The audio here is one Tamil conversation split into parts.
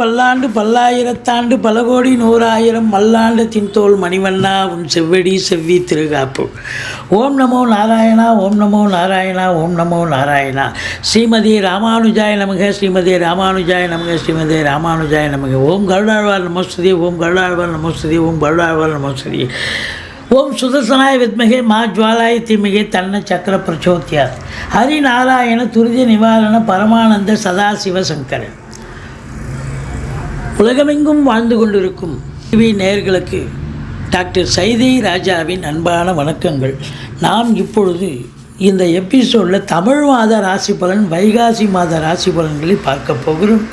பல்லாண்டு பல்லாயிரத்தாண்டு பல கோடி நூறாயிரம் மல்லாண்டு தின்தோல் மணிவண்ணா உன் செவ்வடி செவ்வி திருகாப்பு. ஓம் நமோ நாராயணா ஓம் நமோ நாராயணா ஓம் நமோ நாராயணா. ஸ்ரீமதி ராமானுஜாய நமக ஸ்ரீமதி ராமானுஜாய நமக ஸ்ரீமதி ராமானுஜாய நமக. ஓம் கருடாழ்வார் நமஸ்துதி ஓம் கருடாழ்வார் நமஸ்துதி ஓம் கருடாழ்வார் நமஸ்துதி. ஓம் சுதர்சனாய வித்மகே மா ஜுவாலாய தீமிகே தன்ன சக்கர பிரச்சோத்தியார் ஹரிநாராயண துரித நிவாரண பரமானந்த சதாசிவ சங்கரன். உலகமெங்கும் வாழ்ந்து கொண்டிருக்கும் டிவி நேயர்களுக்கு டாக்டர் சைதை ராஜாவின் அன்பான வணக்கங்கள். நாம் இப்பொழுது இந்த எபிசோடில் தமிழ் மாத ராசி பலன் வைகாசி மாத ராசி பலன்களை பார்க்க போகிறோம்.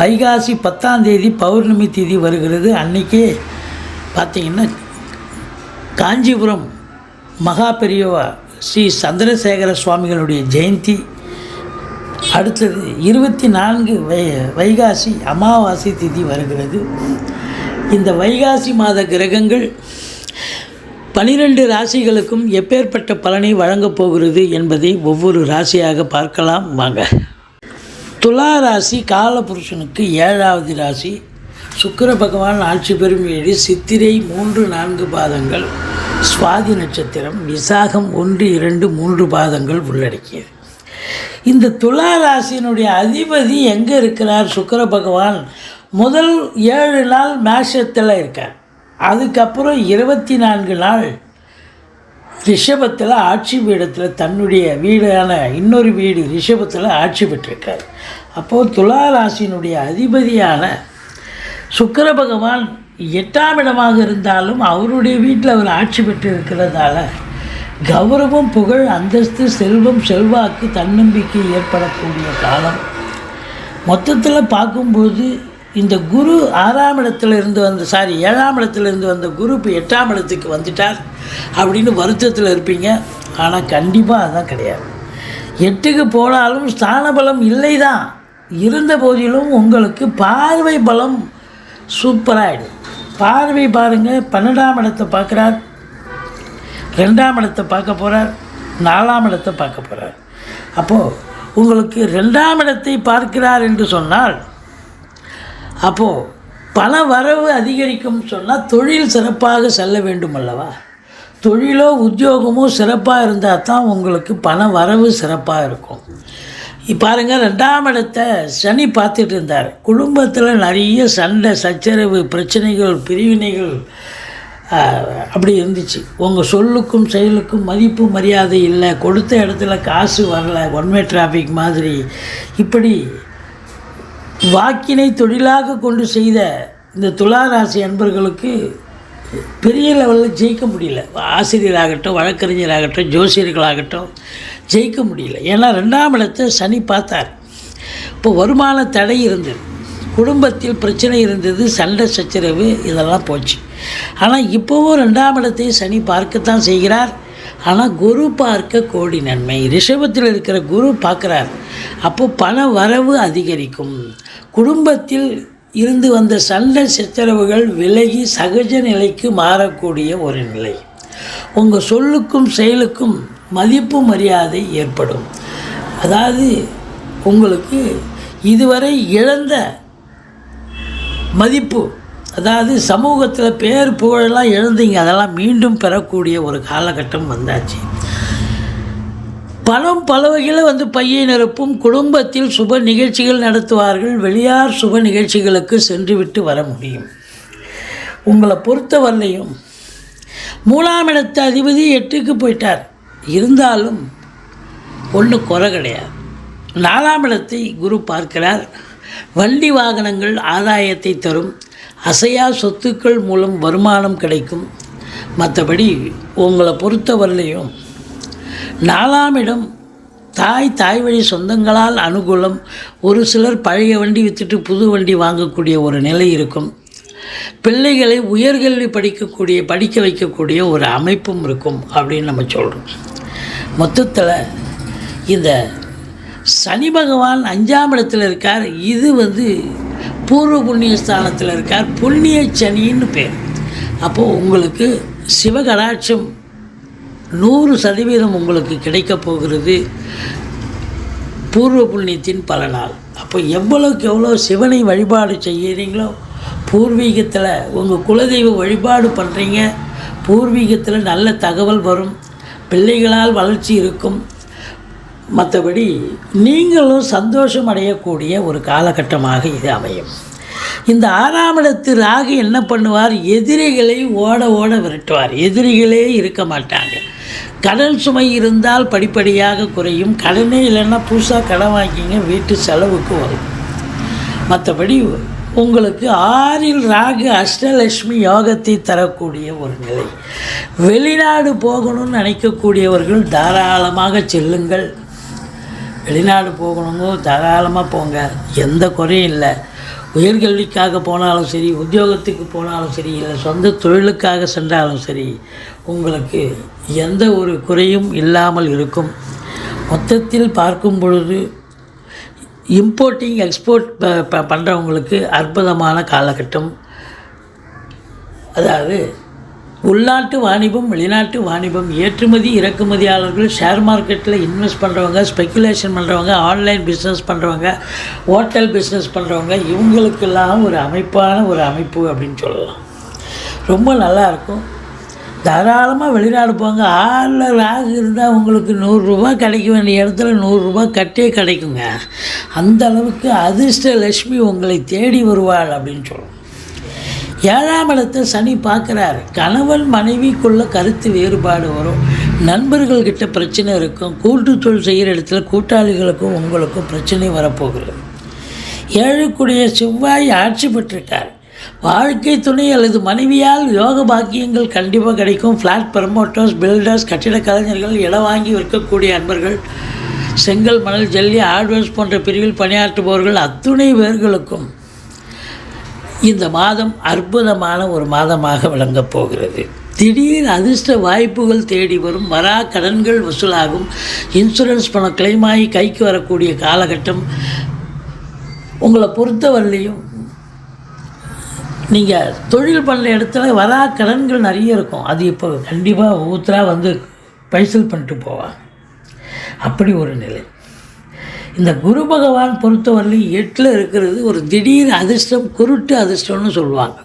வைகாசி பத்தாம் தேதி பௌர்ணமி தேதி வருகிறது. அன்றைக்கே பார்த்திங்கன்னா காஞ்சிபுரம் மகா பெரியவா ஸ்ரீ சந்திரசேகர சுவாமிகளுடைய ஜெயந்தி. அடுத்தது இருபத்தி நான்கு வை வைகாசி அமாவாசை திதி வருகிறது. இந்த வைகாசி மாத கிரகங்கள் பனிரெண்டு ராசிகளுக்கும் எப்பேற்பட்ட பலனை வழங்கப் போகிறது என்பதை ஒவ்வொரு ராசியாக பார்க்கலாம். வாங்க. துலா ராசி காலபுருஷனுக்கு ஏழாவது ராசி. சுக்கர பகவான் ஆட்சி பெறும் ஏழு சித்திரை மூன்று நான்கு பாதங்கள். சுவாதி நட்சத்திரம் விசாகம் ஒன்று இரண்டு மூன்று பாதங்கள் உள்ளடக்கியது. இந்த துலா ராசியினுடைய அதிபதி எங்கே இருக்கிறார்? சுக்கர பகவான் முதல் ஏழு நாள் மேஷத்தில் இருக்கார். அதுக்கப்புறம் இருபத்தி நான்கு நாள் ரிஷபத்தில் ஆட்சி பீடத்தில் தன்னுடைய வீடான இன்னொரு வீடு ரிஷபத்தில் ஆட்சி பெற்றிருக்கார். அப்போது துலா ராசியினுடைய அதிபதியான சுக்கர பகவான் எட்டாம் இடமாக இருந்தாலும் அவருடைய வீட்டில் அவர் ஆட்சி பெற்று இருக்கிறதால கௌரவம் புகழ் அந்தஸ்து செல்வம் செல்வாக்கு தன்னம்பிக்கை ஏற்படக்கூடிய காலம். மொத்தத்தில் பார்க்கும்போது இந்த குரு ஆறாம் இடத்துல இருந்து வந்த சாரி ஏழாம் இடத்துல இருந்து வந்த குரு இப்போ எட்டாம் இடத்துக்கு வந்துட்டார் அப்படின்னு வருத்தத்தில் இருப்பீங்க. ஆனால் கண்டிப்பாக அதுதான் கிடையாது. எட்டுக்கு போனாலும் ஸ்தான பலம் இல்லை தான் இருந்த போதிலும் உங்களுக்கு பார்வை பலம் சூப்பராகிடும் பார்வை பாருங்கள் பன்னெண்டாம் இடத்தை பார்க்குறார். ரெண்டாம் இடத்தை பார்க்க போகிறார் நாலாம் இடத்தை பார்க்க போகிறார் அப்போது உங்களுக்கு ரெண்டாம் இடத்தை பார்க்கிறார் என்று சொன்னால் அப்போது பண வரவு அதிகரிக்கும் சொன்னால் தொழில் சிறப்பாக செல்ல வேண்டும் அல்லவா? தொழிலோ உத்தியோகமோ சிறப்பாக இருந்தால் தான் உங்களுக்கு பண வரவு சிறப்பாக இருக்கும். பாருங்கள் ரெண்டாம் இடத்தை சனி பார்த்துட்டு இருந்தார். குடும்பத்தில் நிறைய சண்டை சச்சரவு பிரச்சனைகள் பிரிவினைகள் அப்படி இருந்துச்சு. உங்கள் சொல்லுக்கும் செயலுக்கும் மதிப்பு மரியாதை இல்லை. கொடுத்த இடத்துல காசு வரல. ஒன்வே டிராஃபிக் மாதிரி. இப்படி வாக்கினை தொழிலாக கொண்டு செய்த இந்த துளாராசி அன்பர்களுக்கு பெரிய லெவலில் ஜெயிக்க முடியல. ஆசிரியராகட்டும் வழக்கறிஞராகட்டும் ஜோசியர்களாகட்டும் ஜெயிக்க முடியல. ஏன்னா ரெண்டாம் இடத்தை சனி பார்த்தார். இப்போ வருமான தடை இருந்தது. குடும்பத்தில் பிரச்சனை இருந்தது. சண்டை சச்சரவு இதெல்லாம் போச்சு. ஆனால் இப்போவும் ரெண்டாம் இடத்தை சனி பார்க்கத்தான் செய்கிறார். ஆனால் குரு பார்க்க கோடி நன்மை. ரிஷபத்தில் இருக்கிற குரு பார்க்குறார். அப்போ பண வரவு அதிகரிக்கும். குடும்பத்தில் இருந்து வந்த சண்டை சித்தரவுகள் விலகி சகஜ நிலைக்கு மாறக்கூடிய ஒரு நிலை. உங்கள் சொல்லுக்கும் செயலுக்கும் மதிப்பு மரியாதை ஏற்படும். அதாவது உங்களுக்கு இதுவரை இழந்த மதிப்பு அதாவது சமூகத்தில் பேர் புகழெல்லாம் எழுந்தீங்க அதெல்லாம் மீண்டும் பெறக்கூடிய ஒரு காலகட்டம் வந்தாச்சு. பணம் பல வகையில் வந்து பையை நிரப்பும் குடும்பத்தில் சுப நிகழ்ச்சிகள் நடத்துவார்கள் வெளியார் சுப நிகழ்ச்சிகளுக்கு சென்றுவிட்டு வர முடியும். உங்களை பொறுத்தவரையும் மூணாம் இடத்த அதிபதி எட்டுக்கு போயிட்டார். இருந்தாலும் ஒன்றும் குறை கிடையாது. நாலாம் இடத்தை குரு பார்க்கிறார். வண்டி வாகனங்கள் ஆதாயத்தை தரும். அசையா சொத்துக்கள் மூலம் வருமானம் கிடைக்கும். மற்றபடி உங்களை பொறுத்தவரையிலையும் நாலாம் இடம் தாய் தாய் வழி சொந்தங்களால் அனுகூலம் ஒரு சிலர் பழைய வண்டி விற்றுட்டு புது வண்டி வாங்கக்கூடிய ஒரு நிலை இருக்கும். பிள்ளைகளை உயர்கல்வி படிக்கக்கூடிய படிக்க வைக்கக்கூடிய ஒரு அமைப்பும் இருக்கும் அப்படின்னு நம்ம சொல்கிறோம் மொத்தத்தில் இந்த சனி பகவான் அஞ்சாம் இடத்துல இருக்கார். இது வந்து பூர்வ புண்ணிய ஸ்தானத்தில் இருக்கார். புண்ணிய சனின்னு பேர். அப்போது உங்களுக்கு சிவகடாட்சம் நூறு சதவீதம் உங்களுக்கு கிடைக்கப் போகிறது பூர்வ புண்ணியத்தின் பல நாள் அப்போ எவ்வளோக்கு எவ்வளோ சிவனை வழிபாடு செய்கிறீங்களோ பூர்வீகத்தில் உங்கள் குலதெய்வ வழிபாடு பண்ணுறீங்க பூர்வீகத்தில் நல்ல தகவல் வரும் பிள்ளைகளால் வளர்ச்சி இருக்கும் மற்றபடி நீங்களும் சந்தோஷம் அடையக்கூடிய ஒரு காலகட்டமாக இது அமையும். இந்த ஆறாம் இடத்து ராகு என்ன பண்ணுவார்? எதிரிகளை ஓட ஓட விரட்டுவார். எதிரிகளே இருக்க மாட்டாங்க. கடன் சுமை இருந்தால் படிப்படியாக குறையும். கடனே இல்லைன்னா புதுசாக கடன் வாங்கிங்க வீட்டு செலவுக்கு வரும். மற்றபடி உங்களுக்கு ஆறில் ராகு அஷ்டலட்சுமி யோகத்தை தரக்கூடிய ஒரு நிலை. வெளிநாடு போகணும்னு நினைக்கக்கூடியவர்கள் தாராளமாக செல்லுங்கள். வெளிநாடு போகணுங்க தாராளமாக போங்க. எந்த குறையும் இல்லை. உயர்கல்விக்காக போனாலும் சரி உத்தியோகத்துக்கு போனாலும் சரி இல்லை சொந்த தொழிலுக்காக சென்றாலும் சரி உங்களுக்கு எந்த ஒரு குறையும் இல்லாமல் இருக்கும். மொத்தத்தில் பார்க்கும் பொழுது இம்போர்ட்டிங் எக்ஸ்போர்ட் பண்ணுறவங்களுக்கு அற்புதமான காலகட்டம். அதாவது உள்நாட்டு வாணிபம் வெளிநாட்டு வாணிபம் ஏற்றுமதி இறக்குமதியாளர்கள் ஷேர் மார்க்கெட்டில் இன்வெஸ்ட் பண்ணுறவங்க ஸ்பெக்குலேஷன் பண்ணுறவங்க ஆன்லைன் பிஸ்னஸ் பண்ணுறவங்க ஹோட்டல் பிஸ்னஸ் பண்ணுறவங்க இவங்களுக்கெல்லாம் ஒரு அமைப்பான ஒரு அமைப்பு அப்படின்னு சொல்லலாம். ரொம்ப நல்லாயிருக்கும் தாராளமாக வெளிநாடு போங்க. ஆறில் ராகு இருந்தால் உங்களுக்கு நூறுரூவா கிடைக்க வேண்டிய இடத்துல நூறுரூவா கட்டே கிடைக்குங்க. அந்த அளவுக்கு அதிர்ஷ்ட லட்சுமி உங்களை தேடி வருவாள் அப்படின்னு சொல்லணும் ஏழாம் இடத்தை சனி பார்க்குறாரு. கணவன் மனைவிக்குள்ள கருத்து வேறுபாடு வரும். நண்பர்கள்கிட்ட பிரச்சனை இருக்கும். கூட்டு தொழில் செய்கிற இடத்துல கூட்டாளிகளுக்கும் உங்களுக்கும் பிரச்சனை வரப்போகிறது. ஏழுக்குடைய செவ்வாய் ஆட்சி பெற்றிருக்கார். வாழ்க்கை துணை அல்லது மனைவியால் யோக பாக்கியங்கள் கண்டிப்பாக கிடைக்கும். ஃப்ளாட் ப்ரமோட்டர்ஸ் பில்டர்ஸ் கட்டிட கலைஞர்கள் இடம் வாங்கி விற்கக்கூடிய அன்பர்கள் செங்கல் மணல் ஜல்லி ஹார்ட்வேர்ஸ் போன்ற பிரிவில் பணியாற்றுபவர்கள் அத்துணை பேர்களுக்கும் இந்த மாதம் அற்புதமான ஒரு மாதமாக விளங்கப் போகிறது. திடீர் அதிர்ஷ்ட வாய்ப்புகள் தேடி வரும். வரா கடன்கள் வசூலாகும். இன்சூரன்ஸ் பணம் claim ஆகி கைக்கு வரக்கூடிய காலகட்டம் உங்களை பொறுத்தவரையிலையும் நீங்கள் தொழில் பண்ணுற இடத்துல வரா கடன்கள் நிறைய இருக்கும். அது இப்போ கண்டிப்பாக ஊத்தராக வந்து பைசல் பண்ணிட்டு போவாங்க அப்படி ஒரு நிலை. இந்த குரு பகவான் பொறுத்தவரையிலும் எட்டில் இருக்கிறது ஒரு திடீர் அதிர்ஷ்டம் குருட்டு அதிர்ஷ்டம்னு சொல்லுவாங்க.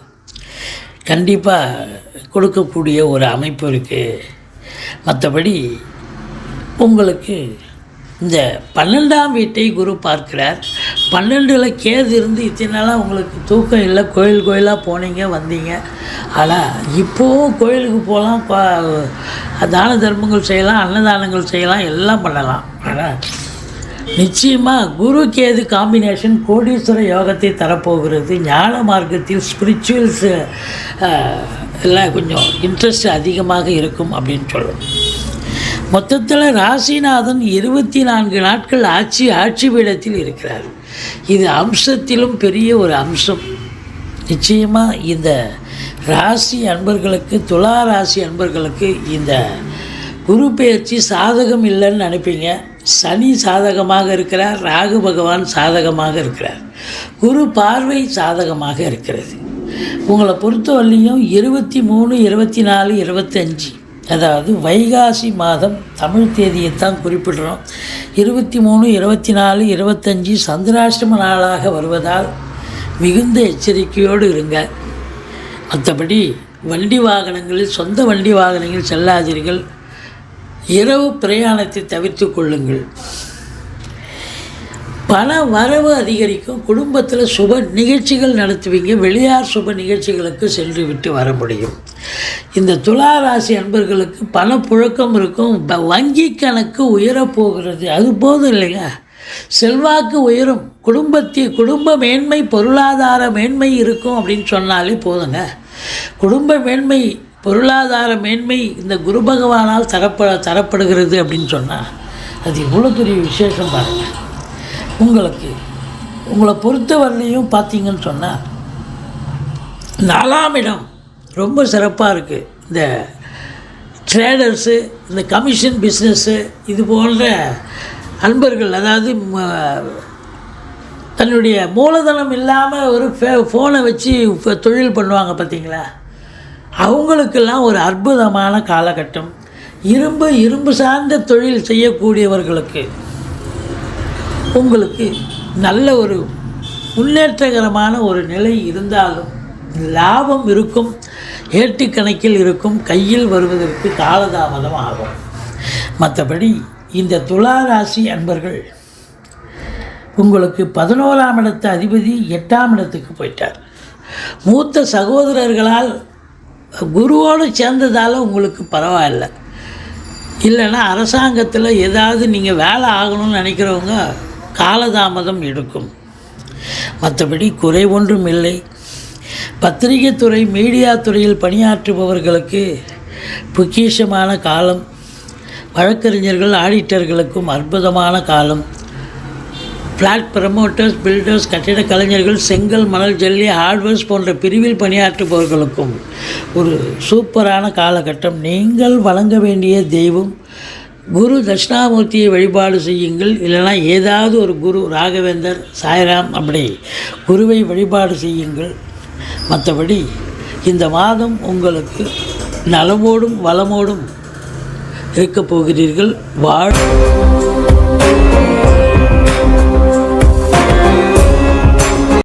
கண்டிப்பாக கொடுக்கக்கூடிய ஒரு அமைப்பு இருக்குது மற்றபடி உங்களுக்கு இந்த பன்னெண்டாம் வீட்டை குரு பார்க்கிறார். பன்னெண்டில் கேது இருந்து இத்தனை நாளாக உங்களுக்கு தூக்கம் இல்லை கோயில் கோயிலாக போனீங்க வந்தீங்க. ஆனால் இப்போவும் கோயிலுக்கு போகலாம் தான தர்மங்கள் செய்யலாம் அன்னதானங்கள் செய்யலாம் எல்லாம் பண்ணலாம். ஆனால் நிச்சயமாக குரு கேது காம்பினேஷன் கோடீஸ்வர யோகத்தை தரப்போகிறது. ஞான மார்க்கத்தில் ஸ்பிரிச்சுவல்ஸ் எல்லாம் கொஞ்சம் இன்ட்ரெஸ்ட் அதிகமாக இருக்கும் அப்படின்னு சொல்லணும் மொத்தத்தில் ராசிநாதன் இருபத்தி நான்கு நாட்கள் ஆட்சி ஆட்சி பீடத்தில் இருக்கிறார். இது அம்சத்திலும் பெரிய ஒரு அம்சம். நிச்சயமாக இந்த ராசி அன்பர்களுக்கு துலா ராசி அன்பர்களுக்கு இந்த குரு பெயர்ச்சி சாதகம் இல்லைன்னு நினைப்பீங்க. சனி சாதகமாக இருக்கிறார் ராகு பகவான் சாதகமாக இருக்கிறார். குரு பார்வை சாதகமாக இருக்கிறது. உங்களை பொறுத்தவரையிலையும் இருபத்தி மூணு இருபத்தி நாலு இருபத்தஞ்சி அதாவது வைகாசி மாதம் தமிழ் தேதியை தான் குறிப்பிடுறோம். இருபத்தி மூணு இருபத்தி நாலு இருபத்தஞ்சி சந்திராஷ்டம நாளாக வருவதால் மிகுந்த எச்சரிக்கையோடு இருங்க. மற்றபடி வண்டி வாகனங்களில் சொந்த வண்டி வாகனங்களில் செல்லாதீர்கள். இரவு பிரயாணத்தை தவிர்த்து கொள்ளுங்கள். பண வரவு அதிகரிக்கும். குடும்பத்தில் சுப நிகழ்ச்சிகள் நடத்துவீங்க. வெளியார் சுப நிகழ்ச்சிகளுக்கு சென்று விட்டு வர முடியும். இந்த துலா ராசி அன்பர்களுக்கு பணப்புழக்கம் இருக்கும். ப- வங்கி கணக்கு உயரப்போகிறது அது போதும் இல்லைங்க செல்வாக்கு உயரும். குடும்பத்தி குடும்ப மேன்மை பொருளாதார மேன்மை இருக்கும் அப்படின்னு சொன்னாலே போதுங்க. குடும்ப மேன்மை பொருளாதார மேன்மை இந்த குரு பகவானால் தரப்ப தரப்படுகிறது அப்படின்னு சொன்னால் அது இவ்வளோ பெரிய விசேஷம் பாருங்கள் உங்களுக்கு உங்களை பொறுத்தவரையிலையும் பார்த்தீங்கன்னு சொன்னால் நாலாம் இடம் ரொம்ப சிறப்பாக இருக்குது இந்த ட்ரேடர்ஸு இந்த கமிஷன் பிஸ்னஸ்ஸு இது போன்ற அன்பர்கள் அதாவது தன்னுடைய மூலதனம் இல்லாமல் ஒரு ஃபே ஃபோனை வச்சு தொழில் பண்ணுவாங்க பார்த்தீங்களா? அவங்களுக்கெல்லாம் ஒரு அற்புதமான காலகட்டம். இரும்பு இரும்பு சார்ந்த தொழில் செய்யக்கூடியவர்களுக்கு உங்களுக்கு நல்ல ஒரு முன்னேற்றகரமான ஒரு நிலை இருந்தாலும் லாபம் இருக்கும் ஏட்டு கணக்கில் இருக்கும் கையில் வருவதற்கு காலதாமதம் ஆகும். மற்றபடி இந்த துலா ராசி அன்பர்கள் உங்களுக்கு பதினோராம் இடத்து அதிபதி எட்டாம் இடத்துக்கு போயிட்டார். மூத்த சகோதரர்களால் குருவோடு சேர்ந்ததால் உங்களுக்கு பரவாயில்ல. இல்லைன்னா அரசாங்கத்தில் ஏதாவது நீங்கள் வேலை ஆகணும்னு நினைக்கிறவங்க காலதாமதம் எடுக்கும். மற்றபடி குறை ஒன்றும் இல்லை. பத்திரிகை துறை மீடியா துறையில் பணியாற்றுபவர்களுக்கு பொக்கிஷமான காலம். வழக்கறிஞர்கள் ஆடிட்டர்களுக்கும் அற்புதமான காலம். ஃப்ளாட் ப்ரமோட்டர்ஸ் பில்டர்ஸ் கட்டிட கலைஞர்கள் செங்கல் மணல் ஜல்லி ஹார்ட்வேர்ஸ் போன்ற பிரிவில் பணியாற்றுபவர்களுக்கும் ஒரு சூப்பரான காலகட்டம். நீங்கள் வழங்க வேண்டிய தெய்வம் குரு தட்சிணாமூர்த்தியை வழிபாடு செய்யுங்கள். இல்லைனா ஏதாவது ஒரு குரு ராகவேந்தர் சாய்ராம் அப்படி குருவை வழிபாடு செய்யுங்கள். மற்றபடி இந்த மாதம் உங்களுக்கு நலமோடும் வளமோடும் இருக்கப் போகிறீர்கள். வாழ்